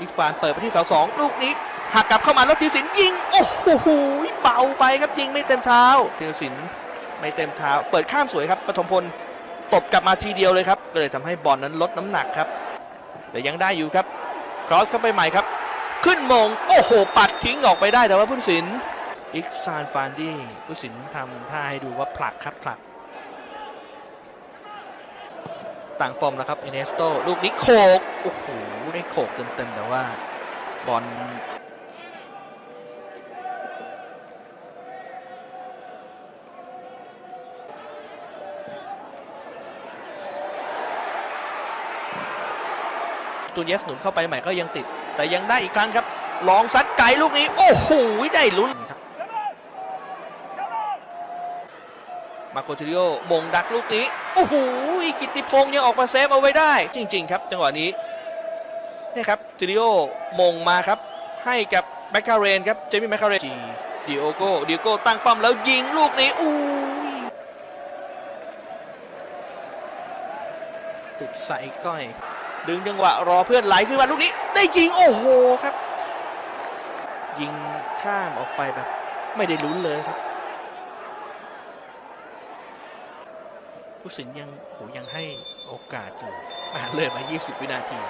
อีกฟานเปิดไปที่เสาสองลูกนี้หักกลับเข้ามาแล้วธีรศิลป์ยิง โอ้โหเบาไปครับยิงไม่เต็มเท้าธีรศิลป์ไม่เต็มเท้า เปิดข้ามสวยครับปฐมพลตบกลับมาทีเดียวเลยครับก็เลยทำให้บอลนั้นลดน้ำหนักครับ แต่ยังได้อยู่ครับครอสเข้าไปใหม่ครับ ขึ้นมงโอ้โห ปัดทิ้งออกไปได้แต่ว่าผู้ตัดสินอิกซานฟานดี้ผู้ตัดสินทำท่าให้ดูว่าผลักครับผลัก ต่างปอมนะครับเอเนสโตลูกนี้โขกโอ้โห ได้โขกเต็มๆแต่ว่าบอลตูนเยสหนุนเข้าไปใหม่ก็ยังติด แต่ยังได้อีกครั้งครับ ลองซัดไกลลูกนี้ โอ้โห ได้ลุ้นครับ มาโกติริโอมงดักลูกนี้ โอ้โห กิตติพงษ์ยังออกมาเซฟเอาไว้ได้ จริง ๆ ครับ จังหวะนี้ นี่ครับติริโอมงมาครับ ให้กับแมคคาเรนครับเจมี่แมคคาเรนจีดิโอโกดิโอโกตั้งป้อมแล้วยิงลูกนี้อู้ยติดใส่ก้อย ดึงจังหวะรอเพื่อนไหลขึ้นมาลูกนี้ ได้ยิงโอ้โหครับ ยิงข้ามออกไปแบบ ไม่ได้ลุ้นเลยครับผู้สินยังโหยังให้โอกาสอยู่อ่าเลยมา 20 วินาที